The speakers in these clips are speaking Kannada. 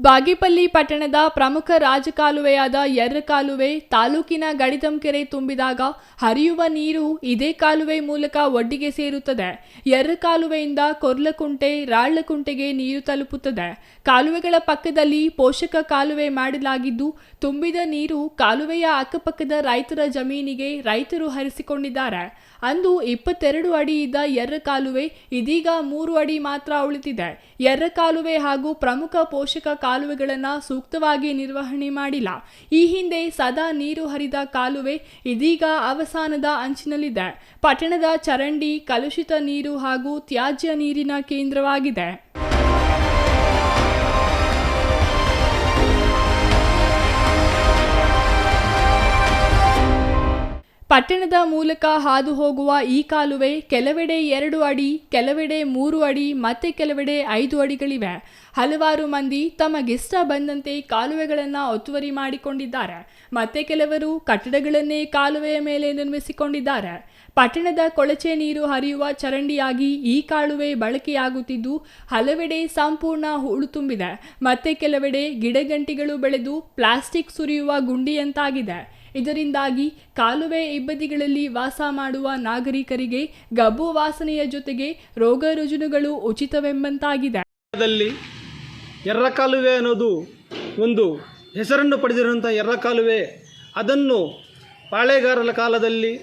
ಬಾಗೇಪಲ್ಲಿ ಪಟ್ಟಣದ ಪ್ರಮುಖ ರಾಜಕಾಲುವೆಯಾದ ಎರ್ರಕಾಲುವೆ ತಾಲೂಕಿನ ಗಡಿದಂಕೆರೆ ತುಂಬಿದಾಗ ಹರಿಯುವ ನೀರು ಇದೇ ಕಾಲುವೆ ಮೂಲಕ ಒಡ್ಡಿಗೆ ಸೇರುತ್ತದೆ. ಎರ್ರಕಾಲುವೆಯಿಂದ ಕೊರ್ಲಕುಂಟೆ ರಾళ్ಲಕುಂಟೆಗೆ ನೀರು ತಲುಪುತ್ತದೆ. ಕಾಲುವೆಗಳ ಪಕ್ಕದಲ್ಲಿ ಪೋಷಕ ಕಾಲುವೆ ಮಾಡಲಾಗಿದ್ದು, ತುಂಬಿದ ನೀರು ಕಾಲುವೆಯ ಅಕ್ಕಪಕ್ಕದ ರೈತರ ಜಮೀನಿಗೆ ರೈತರು ಹರಿಸಿಕೊಂಡಿದ್ದಾರೆ. ಅಂದು ಇಪ್ಪತ್ತೆರಡು ಅಡಿ ಇದ್ದ ಎರ್ರಕಾಲುವೆ ಇದೀಗ ಮೂರು ಅಡಿ ಮಾತ್ರ ಉಳಿದಿದೆ. ಎರ್ರಕಾಲುವೆ ಹಾಗೂ ಪ್ರಮುಖ ಪೋಷಕ ಕಾಲುವೆಗಳನ್ನು ಸೂಕ್ತವಾಗಿ ನಿರ್ವಹಣೆ ಮಾಡಿಲ್ಲ. ಈ ಹಿಂದೆ ಸದಾ ನೀರು ಹರಿದ ಕಾಲುವೆ ಇದೀಗ ಅವಸಾನದ ಅಂಚಿನಲ್ಲಿದೆ. ಪಟ್ಟಣದ ಚರಂಡಿ, ಕಲುಷಿತ ನೀರು ಹಾಗೂ ತ್ಯಾಜ್ಯ ನೀರಿನ ಕೇಂದ್ರವಾಗಿದೆ. ಪಟ್ಟಣದ ಮೂಲಕ ಹಾದು ಹೋಗುವ ಈ ಕಾಲುವೆ ಕೆಲವೆಡೆ ಎರಡು ಅಡಿ, ಕೆಲವೆಡೆ ಮೂರು ಅಡಿ, ಮತ್ತೆ ಕೆಲವೆಡೆ ಐದು ಅಡಿಗಳಿವೆ. ಹಲವಾರು ಮಂದಿ ತಮಗಿಷ್ಟ ಬಂದಂತೆ ಕಾಲುವೆಗಳನ್ನು ಒತ್ತುವರಿ ಮಾಡಿಕೊಂಡಿದ್ದಾರೆ. ಮತ್ತೆ ಕೆಲವರು ಕಟ್ಟಡಗಳನ್ನೇ ಕಾಲುವೆಯ ಮೇಲೆ ನಿರ್ಮಿಸಿಕೊಂಡಿದ್ದಾರೆ. ಪಟ್ಟಣದ ಕೊಳಚೆ ನೀರು ಹರಿಯುವ ಚರಂಡಿಯಾಗಿ ಈ ಕಾಲುವೆ ಬಳಕೆಯಾಗುತ್ತಿದ್ದು, ಹಲವೆಡೆ ಸಂಪೂರ್ಣ ಹೂಳು ತುಂಬಿದೆ. ಮತ್ತೆ ಕೆಲವೆಡೆ ಗಿಡಗಂಟಿಗಳು ಬೆಳೆದು ಪ್ಲಾಸ್ಟಿಕ್ ಸುರಿಯುವ ಗುಂಡಿಯಂತಾಗಿದೆ. ಇದರಿಂದಾಗಿ ಕಾಲುವೆ ಇಬ್ಬದಿಗಳಲ್ಲಿ ವಾಸ ಮಾಡುವ ನಾಗರಿಕರಿಗೆ ಗಬ್ಬು ವಾಸನೆಯ ಜೊತೆಗೆ ರೋಗ ರುಜಿನಗಳು ಉಚಿತವೆಂಬಂತಾಗಿದೆ. ಎರ್ರ ಎರ್ರಕಾಲುವೆ ಅನ್ನೋದು ಒಂದು ಹೆಸರನ್ನು ಪಡೆದಿರುವಂಥ ಎರ್ರಕಾಲುವೆ ಅದನ್ನು ಪಾಳೆಗಾರರ ಕಾಲದಲ್ಲಿ,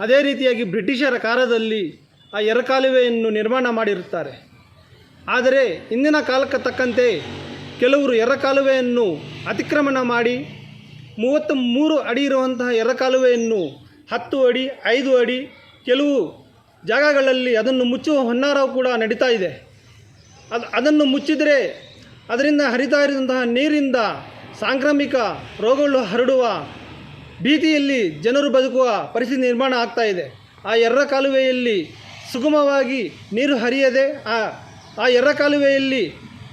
ಅದೇ ರೀತಿಯಾಗಿ ಬ್ರಿಟಿಷರ ಕಾಲದಲ್ಲಿ ಆ ಎರ್ರಕಾಲುವೆಯನ್ನು ನಿರ್ಮಾಣ ಮಾಡಿರುತ್ತಾರೆ. ಆದರೆ, ಇಂದಿನ ಕಾಲಕ್ಕೆ ತಕ್ಕಂತೆ ಕೆಲವರು ಎರ್ರಕಾಲುವೆಯನ್ನು ಅತಿಕ್ರಮಣ ಮಾಡಿ ಮೂವತ್ತ ಮೂರು ಅಡಿ ಇರುವಂತಹ ಎರ್ರಕಾಲುವೆಯನ್ನು ಹತ್ತು ಅಡಿ, ಐದು ಅಡಿ ಕೆಲವು ಜಾಗಗಳಲ್ಲಿ ಅದನ್ನು ಮುಚ್ಚುವ ಹೊನ್ನಾರವು ಕೂಡ ನಡೀತಾ ಇದೆ. ಅದು, ಅದನ್ನು ಮುಚ್ಚಿದರೆ ಅದರಿಂದ ಹರಿತಾ ಇರುವಂತಹ ನೀರಿಂದ ಸಾಂಕ್ರಾಮಿಕ ರೋಗಗಳು ಹರಡುವ ಭೀತಿಯಲ್ಲಿ ಜನರು ಬದುಕುವ ಪರಿಸ್ಥಿತಿ ನಿರ್ಮಾಣ ಆಗ್ತಾ ಇದೆ. ಆ ಎರ್ರ ಕಾಲುವೆಯಲ್ಲಿ ಸುಗಮವಾಗಿ ನೀರು ಹರಿಯದೆ ಆ ಆ ಎರ್ರ ಕಾಲುವೆಯಲ್ಲಿ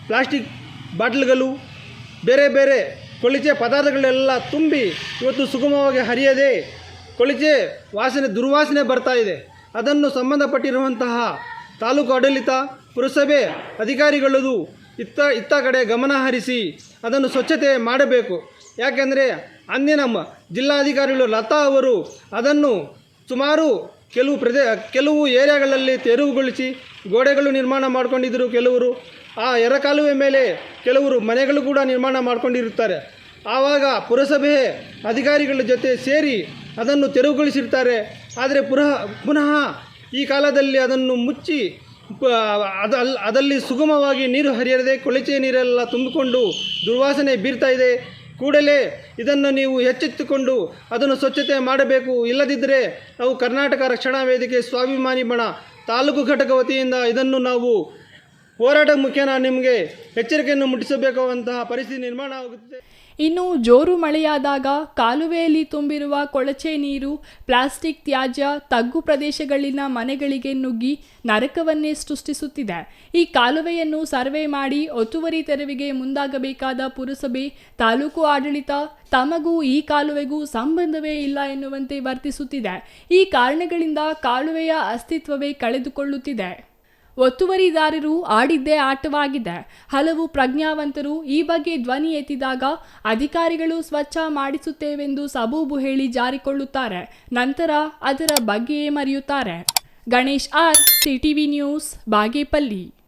ಪ್ಲಾಸ್ಟಿಕ್ ಬಾಟ್ಲ್ಗಳು, ಬೇರೆ ಬೇರೆ ಕೊಳಿಚೆ ಪದಾರ್ಥಗಳೆಲ್ಲ ತುಂಬಿ ಇವತ್ತು ಸುಗಮವಾಗಿ ಹರಿಯದೆ ಕೊಳಿಚೆ ವಾಸನೆ, ದುರ್ವಾಸನೆ ಬರ್ತಾ ಇದೆ. ಅದನ್ನು ಸಂಬಂಧಪಟ್ಟಿರುವಂತಹ ತಾಲೂಕು ಆಡಳಿತ, ಪುರಸಭೆ ಅಧಿಕಾರಿಗಳದು ಇತ್ತ ಇತ್ತ ಕಡೆ ಗಮನ ಹರಿಸಿ ಅದನ್ನು ಸ್ವಚ್ಛತೆ ಮಾಡಬೇಕು. ಯಾಕೆಂದರೆ, ಅಂದಿನ ಜಿಲ್ಲಾಧಿಕಾರಿಗಳು ಲತಾ ಅವರು ಅದನ್ನು ಸುಮಾರು ಕೆಲವು ಪ್ರದೇ, ಕೆಲವು ಏರಿಯಾಗಳಲ್ಲಿ ತೆರವುಗೊಳಿಸಿ ಗೋಡೆಗಳು ನಿರ್ಮಾಣ ಮಾಡ್ಕೊಂಡಿದ್ದರು ಕೆಲವರು. ಆ ಎರಕಾಲುವೆ ಮೇಲೆ ಕೆಲವರು ಮನೆಗಳು ಕೂಡ ನಿರ್ಮಾಣ ಮಾಡ್ಕೊಂಡಿರುತ್ತಾರೆ. ಆವಾಗ ಪುರಸಭೆ ಅಧಿಕಾರಿಗಳ ಜೊತೆ ಸೇರಿ ಅದನ್ನು ತೆರವುಗೊಳಿಸಿರ್ತಾರೆ ಆದರೆ ಪುನಃ ಪುನಃ ಈ ಕಾಲದಲ್ಲಿ ಅದನ್ನು ಮುಚ್ಚಿ, ಪ- ಅದ, ಅಲ್- ಅದಲ್ಲಿ ಸುಗಮವಾಗಿ ನೀರು ಹರಿಯದೆ ಕೊಳಚೆ ನೀರೆಲ್ಲ ತುಂಬಿಕೊಂಡು ದುರ್ವಾಸನೆ ಬೀರ್ತಾ ಇದೆ. ಕೂಡಲೇ ಇದನ್ನು ನೀವು ಎಚ್ಚೆತ್ತುಕೊಂಡು ಅದನ್ನು ಸ್ವಚ್ಛತೆ ಮಾಡಬೇಕು. ಇಲ್ಲದಿದ್ದರೆ ನಾವು ಕರ್ನಾಟಕ ರಕ್ಷಣಾ ವೇದಿಕೆ ಸ್ವಾಭಿಮಾನಿ ಬಣ ತಾಲೂಕು ಘಟಕ ವತಿಯಿಂದ ಇದನ್ನು ನಾವು ಹೋರಾಟ ಮುಖೇನ ನಿಮಗೆ ಎಚ್ಚರಿಕೆಯನ್ನು ಮುಟ್ಟಿಸಬೇಕಾದಂತಹ ಪರಿಸ್ಥಿತಿ ನಿರ್ಮಾಣ ಆಗುತ್ತೆ ಇನ್ನು ಜೋರು ಮಳೆಯಾದಾಗ ಕಾಲುವೆಯಲ್ಲಿ ತುಂಬಿರುವ ಕೊಳಚೆ ನೀರು, ಪ್ಲಾಸ್ಟಿಕ್ ತ್ಯಾಜ್ಯ, ತಗ್ಗು ಪ್ರದೇಶಗಳಲ್ಲಿನ ಮನೆಗಳಿಗೆ ನುಗ್ಗಿ ನರಕವನ್ನೇ ಸೃಷ್ಟಿಸುತ್ತಿದೆ. ಈ ಕಾಲುವೆಯನ್ನು ಸರ್ವೆ ಮಾಡಿ ಒತ್ತುವರಿ ತೆರವಿಗೆ ಮುಂದಾಗಬೇಕಾದ ಪುರಸಭೆ, ತಾಲೂಕು ಆಡಳಿತ ತಮಗೂ ಈ ಕಾಲುವೆಗೂ ಸಂಬಂಧವೇ ಇಲ್ಲ ಎನ್ನುವಂತೆ ವರ್ತಿಸುತ್ತಿದೆ. ಈ ಕಾರಣಗಳಿಂದ ಕಾಲುವೆಯ ಅಸ್ತಿತ್ವವೇ ಕಳೆದುಕೊಳ್ಳುತ್ತಿದೆ. ಒತ್ತುವರಿದಾರರು ಆಡಿದ್ದೇ ಆಟವಾಗಿದೆ. ಹಲವು ಪ್ರಜ್ಞಾವಂತರು ಈ ಬಗ್ಗೆ ಧ್ವನಿ ಎತ್ತಿದಾಗ ಅಧಿಕಾರಿಗಳು ಸ್ವಚ್ಛ ಮಾಡಿಸುತ್ತೇವೆಂದು ಸಬೂಬು ಹೇಳಿ ಜಾರಿಕೊಳ್ಳುತ್ತಾರೆ. ನಂತರ ಅದರ ಬಗ್ಗೆಯೇ ಮರೆಯುತ್ತಾರೆ. Ganesh R, CTV news, Bagepalli.